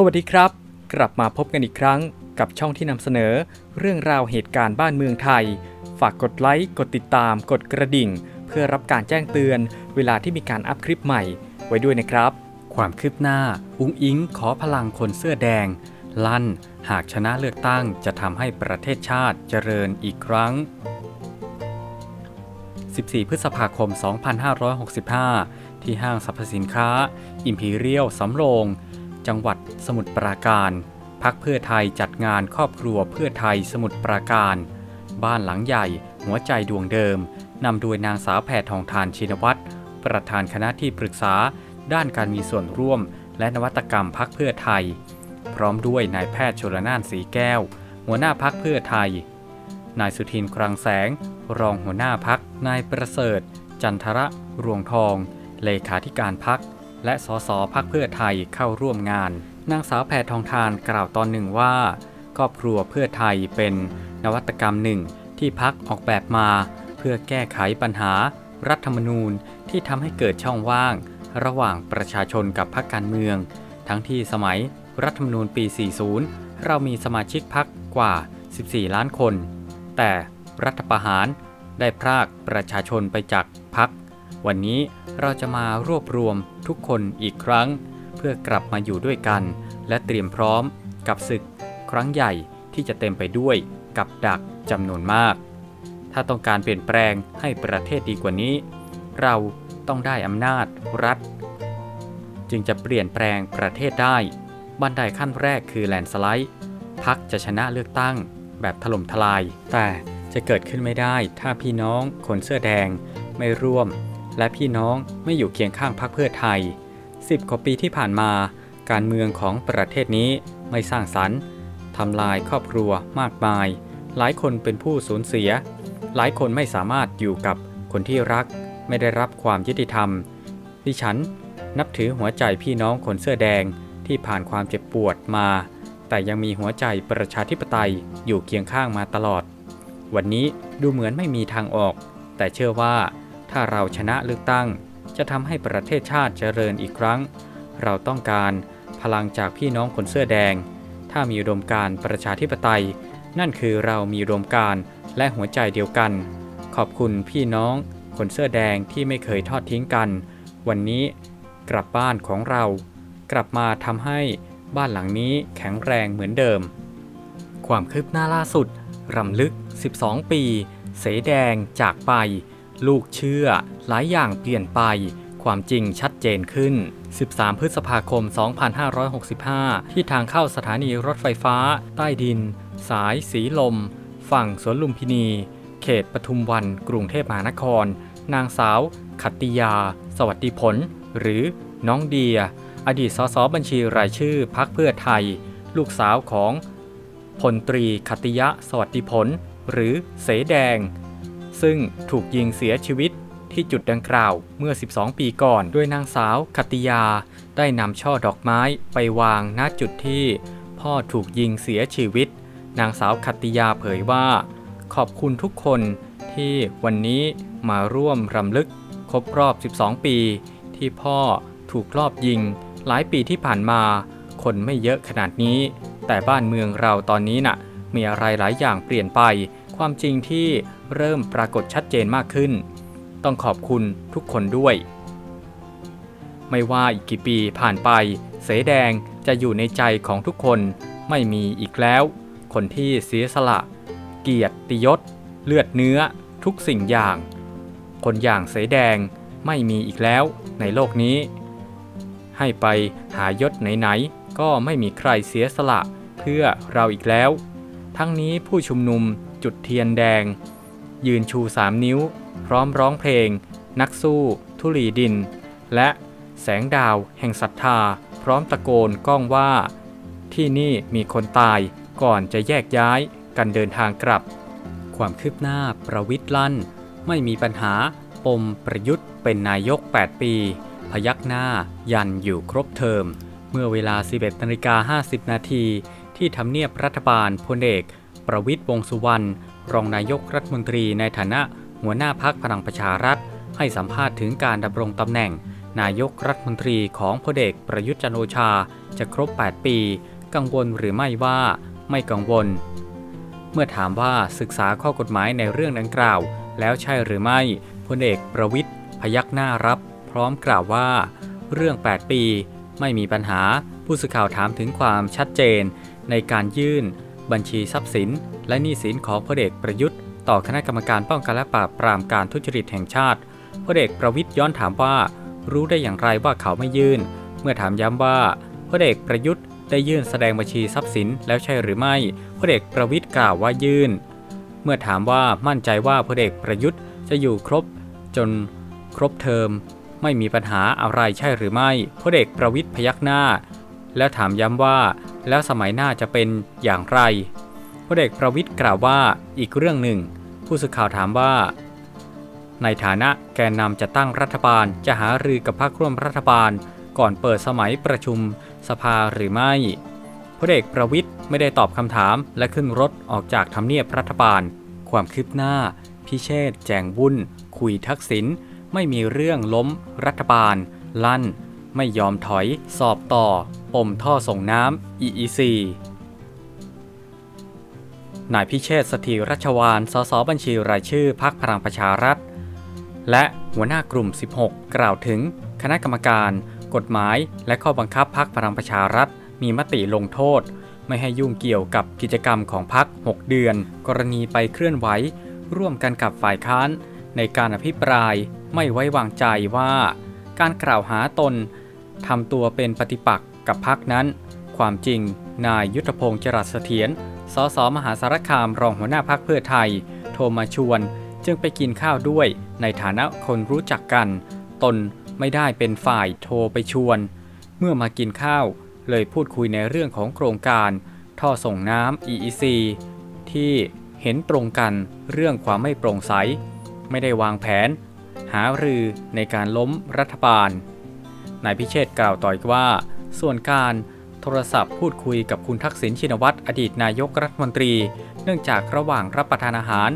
สวัสดีครับ กลับมาพบกันอีกครั้งกับช่องที่นำเสนอ เรื่องราวเหตุการณ์บ้านเมืองไทย ฝากกดไลค์กดติดตาม กดกระดิ่ง เพื่อรับการแจ้งเตือน เวลาที่มีการอัพคลิปใหม่ ไว้ด้วยนะครับ ความคืบหน้า อุ้งอิงขอพลังคนเสื้อแดง ลั่น หากชนะเลือกตั้งจะทำให้ประเทศชาติเจริญอีกครั้ง 14 พฤษภาคม 2565 ที่ห้างสรรพสินค้า อิมพีเรียลสำโรง จังหวัดสมุทรปราการ พักเพื่อไทยจัดงานครอบครัวเพื่อไทยสมุทรปราการ บ้านหลังใหญ่หัวใจดวงเดิมนำโดยนางสาวแพทองทานชินวัตรประธานคณะที่ปรึกษา ด้านการมีส่วนร่วม และนวัตกรรมพักเพื่อไทย พร้อมด้วยนายแพทย์ชลนานสีแก้ว หัวหน้าพักเพื่อไทย นายสุทินคลังแสง รองหัวหน้าพักนายประเสริฐ จันทระรวงทอง เลขาธิการพัก และสสพักเพื่อไทยเข้าร่วมงาน นางสาวแพทองทานกล่าวตอนหนึ่งว่า ครอบครัวเพื่อไทยเป็นนวัตกรรมหนึ่งที่พักออกแบบมา เพื่อแก้ไขปัญหา รัฐธรรมนูญที่ทำให้เกิดช่องว่าง ระหว่างประชาชนกับพรรคการเมือง ทั้งที่สมัยรัฐธรรมนูญปี 40 เรามีสมาชิกพักกว่า 14 ล้านคน แต่รัฐประหารได้พรากประชาชนไปจากพัก วันนี้เราจะมารวบรวมทุกคนอีกครั้ง เพื่อกลับมาอยู่ด้วยกัน และเตรียมพร้อมกับศึกครั้งใหญ่ที่จะเต็มไปด้วยกับดักจำนวนมาก ถ้าต้องการเปลี่ยนแปลงให้ประเทศดีกว่านี้ เราต้องได้อำนาจรัฐ จึงจะเปลี่ยนแปลงประเทศได้ บันไดขั้นแรกคือแลนสไลด์พักจะชนะเลือกตั้งแบบถล่มทลาย แต่จะเกิดขึ้นไม่ได้ถ้าพี่น้องคนเสื้อแดงไม่ร่วม และพี่น้องไม่อยู่เคียงข้างพรรคเพื่อไทย 10กว่าปีที่ผ่านมา การเมืองของประเทศนี้ไม่สร้างสรรค์ทำลายครอบครัวมากมาย หลายคนเป็นผู้สูญเสีย หลายคนไม่สามารถอยู่กับคนที่รัก ไม่ได้รับความยุติธรรม ดิฉันนับถือหัวใจพี่น้องคนเสื้อแดงที่ผ่านความเจ็บปวดมา แต่ยังมีหัวใจประชาธิปไตยอยู่เคียงข้างมาตลอด วันนี้ดูเหมือนไม่มีทางออก แต่เชื่อว่า ถ้าเราชนะเลือกตั้ง จะทำให้ประเทศชาติเจริญอีกครั้ง เราต้องการพลังจากพี่น้องคนเสื้อแดง ถ้ามีอุดมการประชาธิปไตย นั่นคือเรามีอุดมการและหัวใจเดียวกัน ขอบคุณพี่น้อง คนเสื้อแดงที่ไม่เคยทอดทิ้งกัน วันนี้กลับบ้านของเรา กลับมาทำให้บ้านหลังนี้แข็งแรงเหมือนเดิม ความคืบหน้าล่าสุดรำลึก 12 ปี เสแดงจากไป ลูกเชื่อ หลายอย่างเปลี่ยนไป ความจริงชัดเจนขึ้น 13 พฤษภาคม 2565 ที่ทางเข้าสถานีรถไฟฟ้า ใต้ดิน สายสีลม ฝั่งสวนลุมพินี เขตปทุมวัน กรุงเทพมหานคร นางสาว ขัตติยา สวัสดิผล หรือน้องเดีย อดีตสสบัญชีรายชื่อพักเพื่อไทย ลูกสาวของพลตรีคติยะ สวัสดิผล หรือเสแดง ซึ่งถูกยิงเสียชีวิตที่จุดดังกล่าวเมื่อ 12 ปีก่อนด้วยนางสาวคติยา ได้นำช่อดอกไม้ไปวางณจุดที่ พ่อถูกยิงเสียชีวิต นางสาวคติยาเผยว่า ขอบคุณทุกคนที่วันนี้มาร่วมรำลึกครบรอบ 12 ปี ที่พ่อถูกลอบยิง หลายปีที่ผ่านมา คนไม่เยอะขนาดนี้ แต่บ้านเมืองเราตอนนี้น่ะ มีอะไรหลายอย่างเปลี่ยนไป ความจริงที่ เริ่มปรากฏชัดเจนมากขึ้น ต้องขอบคุณทุกคนด้วย ไม่ว่าอีกกี่ปีผ่านไป เสแดงจะอยู่ในใจของทุกคนไม่มีอีกแล้ว คนที่เสียสละ เกียรติยศ เลือดเนื้อ ทุกสิ่งอย่าง คนอย่างเสแดงไม่มีอีกแล้วในโลกนี้ ให้ไปหายศไหนๆก็ไม่มีใครเสียสละเพื่อเราอีกแล้ว ทั้งนี้ผู้ชุมนุมจุดเทียนแดง ยืนชูสามนิ้ว พร้อมร้องเพลง นักสู้ ทุลีดิน และแสงดาวแห่งศรัทธา พร้อมตะโกนก้องว่า ที่นี่มีคนตายก่อนจะแยกย้ายกันเดินทางกลับ ความคืบหน้าประวิทย์ลั่น ไม่มีปัญหาปมประยุทธ์เป็นนายก 8 ปี พยักหน้ายันอยู่ครบเทอม เมื่อเวลา 11นาฬิกา50 นาทีที่ทำเนียบรัฐบาลพลเอก ประวิทย์วงสุวรรณ รองนายกรัฐมนตรีในฐานะหัวหน้าพักพลังประชารัฐ ให้สัมภาษณ์ถึงการดำรงตำแหน่ง นายกรัฐมนตรีของพลเอกประยุทธ์จันโอชาจะครบ 8 ปี กังวลหรือไม่ว่าไม่กังวล เมื่อถามว่าศึกษาข้อกฎหมายในเรื่องดังกล่าว แล้วใช่หรือไม่พลเอกประวิทย์พยักหน้ารับ พร้อมกล่าวว่า เรื่อง 8 ปี ไม่มีปัญหาผู้สื่อข่าวถามถึงความชัดเจนในการยื่น บัญชีทรัพย์สิน และหนี้สินของพลเอกประยุทธ์ ต่อคณะกรรมการป้องกันและปราบปรามการทุจริตแห่งชาติพลเอกประวิทย์ย้อนถามว่า รู้ได้อย่างไรว่าเขาไม่ยื่น เมื่อถามย้ำว่าพลเอกประยุทธ์ได้ยื่นแสดงบัญชีทรัพย์สินแล้วใช่หรือไม่พลเอกประวิทย์กล่าวว่ายื่น เมื่อถามว่ามั่นใจว่าพลเอกประยุทธ์จะอยู่ครบ จนครบเทอม ไม่มีปัญหาอะไรใช่หรือไม่พลเอกประวิทย์พยักหน้า แล้วถามย้ำว่า แล้วสมัยหน้าจะเป็นอย่างไรพลเอกประวิทย์กล่าวว่าอีกเรื่องหนึ่ง ผู้สื่อข่าวถามว่า ในฐานะแกนนำจะตั้งรัฐบาลจะหารือกับพรรคร่วมรัฐบาล ก่อนเปิดสมัยประชุมสภาหรือไม่พลเอกประวิทย์ไม่ได้ตอบคำถามและขึ้นรถออกจากทำเนียบรัฐบาล ความคืบหน้า พิเชษแจงวุ่น คุยทักษิณไม่มีเรื่องล้ม รัฐบาล ลั่น ไม่ยอมถอย สอบต่อ ปมท่อส่งน้ำ EEC นายพิเชษสถิรัชวาน สสบัญชีรายชื่อพักพลังประชารัฐ และหัวหน้ากลุ่ม 16 กล่าวถึง คณะกรรมการ กฎหมาย และข้อบังคับพักพลังประชารัฐ มีมติลงโทษ ไม่ให้ยุ่งเกี่ยวกับกิจกรรมของพัก 6 เดือน กรณีไปเคลื่อนไหว ร่วมกันกับฝ่ายค้าน ในการอภิปรายไม่ไว้วางใจว่า การกล่าวหาตนทำตัวเป็นปฏิปักษ์ กับพักนั้น ความจริง นายยุทธพงศ์จรัสเสถียร สสมหาสารคามรองหัวหน้าพักเพื่อไทย โทรมาชวน จึงไปกินข้าวด้วยในฐานะคนรู้จักกัน ตนไม่ได้เป็นฝ่ายโทรไปชวน เมื่อมากินข้าวเลยพูดคุยในเรื่องของโครงการ ท่อส่งน้ำ EEC ที่เห็นตรงกันเรื่องความไม่โปร่งใส ไม่ได้วางแผน หารือในการล้มรัฐบาลนายพิเชษกล่าวต่ออีกว่า ส่วนการโทรศัพท์พูดคุยกับคุณทักษิณชินวัตรอดีตนายกรัฐมนตรี เนื่องจากระหว่างรับประทานอาหาร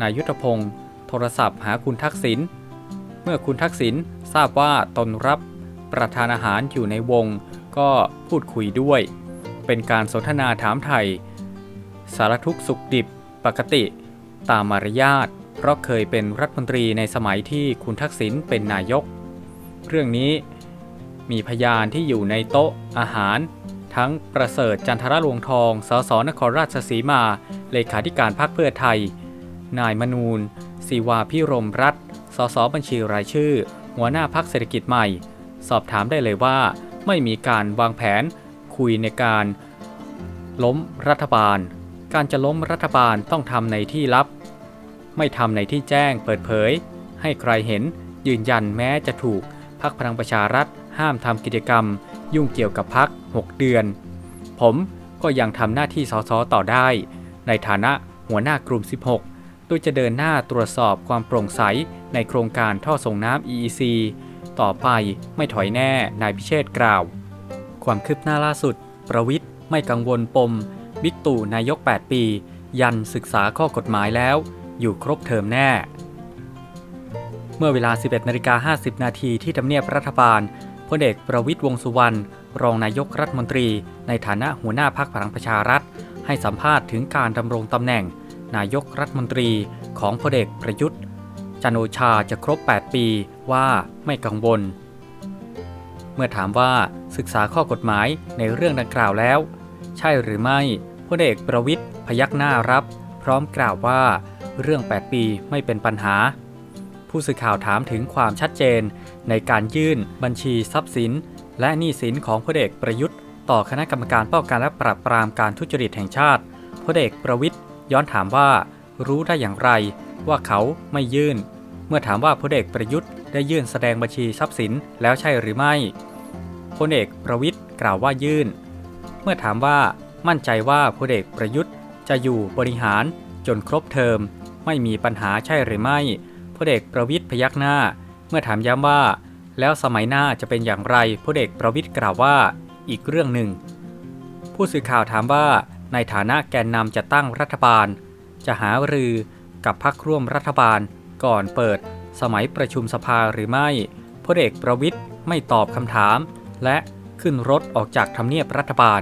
นายยุทธพงศ์โทรศัพท์หาคุณทักษิณเมื่อคุณทักษิณทราบว่าตนรับประทานอาหารอยู่ในวง ก็พูดคุยด้วย เป็นการสนทนาถามไทย สารทุกสุขดิบปกติ ตามมารยาทเพราะเคยเป็นรัฐมนตรีในสมัยที่คุณทักษิณเป็นนายก เรื่องนี้ มีพยานที่อยู่ในโต๊ะอาหาร ทั้งประเสริฐจันทรลวงทอง สสนครราชสีมา เลขาธิการพรรคเพื่อไทย นายมนูนศิวาพิรมรัตสสบัญชีรายชื่อ หัวหน้าพักเศรษฐกิจใหม่ สอบถามได้เลยว่า ไม่มีการวางแผน คุยในการ ล้มรัฐบาล การจะล้มรัฐบาลต้องทำในที่ลับ ไม่ทำในที่แจ้งเปิดเผย ให้ใครเห็นยืนยันแม้จะถูกพักพลังประชารัฐ ห้ามทำกิจกรรม ยุ่งเกี่ยวกับพัก 6 เดือน ผมก็ยังทำหน้าที่สสต่อได้ ในฐานะหัวหน้ากลุ่ม 16 โดยจะเดินหน้าตรวจสอบความโปร่งใสในโครงการท่อส่งน้ำ EEC ต่อไปไม่ถอยแน่ นายพิเชษกล่าว ความคืบหน้าล่าสุด ประวิทย์ไม่กังวลปม บิ๊กตู่นายก 8 ปี ยันศึกษาข้อกฎหมายแล้ว อยู่ครบเทอมแน่ เมื่อเวลา 11นาฬิกา50 นาทีที่ทำเนียบรัฐบาล พลเอกประวิทย์วงสุวรรณรองนายกรัฐมนตรี ในฐานะหัวหน้าพักพลังประชารัฐ ให้สัมภาษณ์ถึงการดำรงตำแหน่ง นายกรัฐมนตรีของพลเอกประยุทธ์จันโอชาจะครบ 8 ปีว่าไม่กังวล เมื่อถามว่าศึกษาข้อกฎหมายในเรื่องดังกล่าวแล้ว ใช่หรือไม่พลเอกประวิทย์พยักหน้ารับ พร้อมกล่าวว่า เรื่อง 8 ปีไม่เป็นปัญหา ผู้สื่อข่าวถามถึงความชัดเจน ในการยื่น บัญชีทรัพย์สิน และหนี้สินของพลเอกประยุทธ์ ต่อคณะกรรมการป้องกันและปราบปรามการทุจริตแห่งชาติพลเอกประวิทย์ย้อนถามว่า รู้ได้อย่างไร ว่าเขาไม่ยื่น เมื่อถามว่าพลเอกประยุทธ์ได้ยื่นแสดงบัญชีทรัพย์สินแล้วใช่หรือไม่พลเอกประวิทย์กล่าวว่ายื่น เมื่อถามว่ามั่นใจว่าพลเอกประยุทธ์ จะอยู่บริหารจนครบเทอม ไม่มีปัญหาใช่หรือไม่ พลเอกประวิทย์พยักหน้า เมื่อถามย้ำว่า แล้วสมัยหน้าจะเป็นอย่างไรพลเอกประวิทย์กล่าวว่าอีกเรื่องหนึ่ง ผู้สื่อข่าวถามว่า ในฐานะแกนนำจะตั้งรัฐบาล จะหารือกับพรรคร่วมรัฐบาล ก่อนเปิด สมัยประชุมสภาหรือไม่พลเอกประวิทย์ไม่ตอบคำถาม และขึ้นรถออกจากทำเนียบรัฐบาล